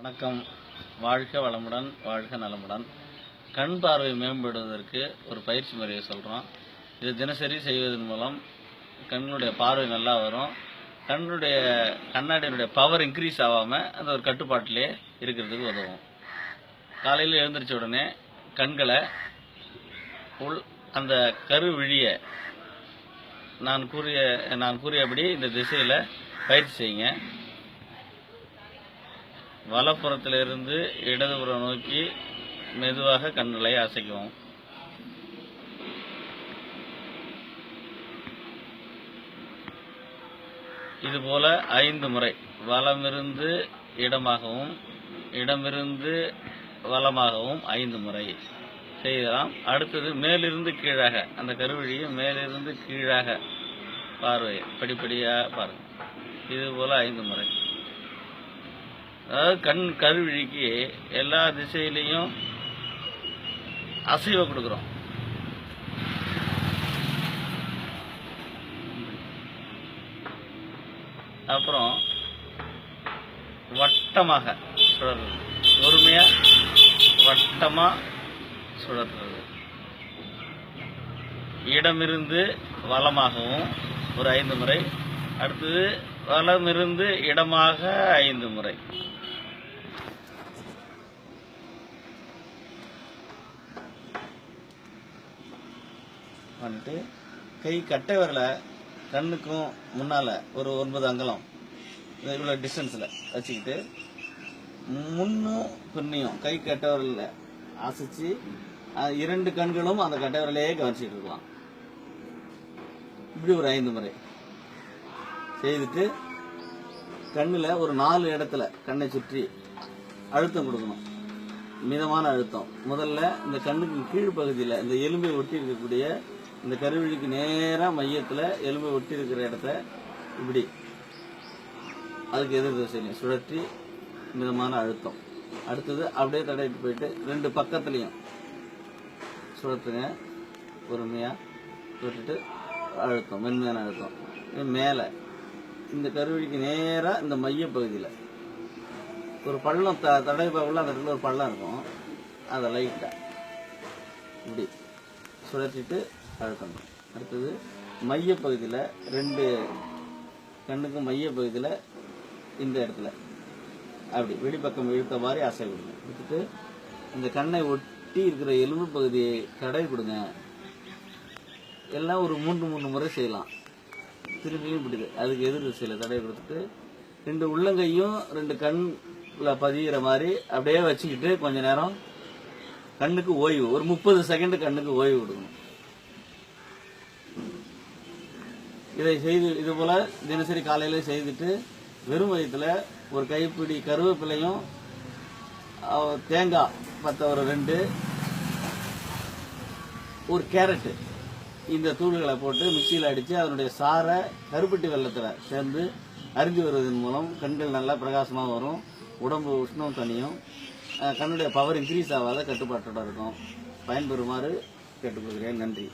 வணக்கம். வாழ்க வளமுடன் வாழ்க நலமுடன். கண் பார்வை மேம்படுவதற்கு ஒரு பயிற்சி முறையை சொல்கிறோம் இது தினசரி செய்வதன் மூலம் கண்ணுடைய பார்வை நல்லா வரும். கண்ணுடைய கண்ணாடியினுடைய பவர் இன்க்ரீஸ் ஆகாமல் அந்த ஒரு கட்டுப்பாட்டிலே இருக்கிறதுக்கு உதவும். காலையில் எழுந்திரிச்ச உடனே கண்களை உள் அந்த கருவிழிய நான் கூறிய நான் கூறியபடி இந்த திசையில் பயிற்சி செய்யுங்க. வலப்புறத்திலிருந்து இடதுபுறம் நோக்கி மெதுவாக கண்களை அசைக்கவும். இதுபோல ஐந்து முறை. வலமிருந்து இடமாகவும் இடமிருந்து வலமாகவும் ஐந்து முறை செய்யலாம். அடுத்தது மேலிருந்து கீழாக அந்த கருவழியை மேலிருந்து கீழாக பார்வை படிப்படியாக பாருங்கள் இதுபோல் ஐந்து முறை. அதாவது கண் கருவிழிக்கு எல்லா திசையிலையும் அசைவை கொடுக்குறோம். அப்புறம் வட்டமாக சுழறது பொறுமையாக வட்டமாக சுழறது இடமிருந்து வளமாகவும் ஒரு ஐந்து முறை. அடுத்தது வலமிருந்து இடமாக ஐந்து முறை. வந்துட்டு கை கட்டை வரல கண்ணுக்கும் முன்னால ஒரு ஒன்பது அங்கலம். இவ்வளோ டிஸ்டன்ஸில் வச்சுக்கிட்டு முன்னும் பின்னையும் கை கட்டவரில் அசைச்சு இரண்டு கண்களும் அந்த கட்டவரிலேயே கவனிச்சிட்டு இருக்கலாம். இப்படி ஒரு ஐந்து முறை செய்துட்டு கண்ணில் ஒரு நாலு இடத்துல கண்ணை சுற்றி அழுத்தம் கொடுக்கணும். மிதமான அழுத்தம். முதல்ல இந்த கண்ணுக்கு கீழ் பகுதியில் இந்த எலும்பை ஒட்டி இருக்கக்கூடிய இந்த கருவிழிக்கு நேராக மையத்தில் எலும்பை ஒட்டி இருக்கிற இடத்த இப்படி அதுக்கு எதிர் திசையிலையும் சுழற்றி மிதமான அழுத்தம். அடுத்தது அப்படியே தடையிட்டு போயிட்டு ரெண்டு பக்கத்துலையும் சுழற்றுங்க. பொறுமையாக சுழற்றிட்டு அழுத்தம் மென்மையான அழுத்தம். இது மேலே இந்த கருவிழிக்கு நேராக இந்த மைய பகுதியில் ஒரு பள்ளம் த தடவை அந்த இடத்துல ஒரு பள்ளம் இருக்கும். அதை லைட்டாக இப்படி சுழற்றிட்டு அழுத்தணும் அடுத்தது மையப்பகுதியில் ரெண்டு கண்ணுக்கு மையப்பகுதியில் இந்த இடத்துல அப்படி வெளிப்பக்கம் இழுத்த மாதிரி அசை கொடுங்க. கொடுத்துட்டு இந்த கண்ணை ஒட்டி இருக்கிற எலும்பு பகுதியை தடவி கொடுங்க. எல்லாம் ஒரு மூன்று மூணு முறை செய்யலாம். திரும்பியும் பிடிது அதுக்கு எதிர் திசையில் தடவி கொடுத்துட்டு ரெண்டு உள்ளங்கையும் ரெண்டு கண் பதிகிற மாதிரி அப்படியே வச்சுக்கிட்டு கொஞ்ச நேரம் கண்ணுக்கு ஓய்வு ஒரு முப்பது செகண்ட் கண்ணுக்கு ஓய்வு கொடுக்கணும். இதை செய்து இது போல தினசரி காலையில செய்துட்டு வெறும் வயிற்றுல ஒரு கைப்பிடி கருவேப்பிலையும் தேங்காய் பத்த ஒரு ரெண்டு ஒரு கேரட்டு இந்த தூள்களை போட்டு மிக்சியில் அடித்து அதனுடைய சாரை கருப்பட்டி வெள்ளத்தில் சேர்ந்து அறிஞ்சு வருவதன் மூலம் கண்கள் நல்லா பிரகாசமாக வரும். உடம்பு உஷ்ணம் தனியும் கண்ணுடைய பவர் இன்க்ரீஸ் ஆகாத கட்டுப்பாட்டோட இருக்கும். பயன்பெறுமாறு கேட்டுக்கொள்கிறேன். நன்றி.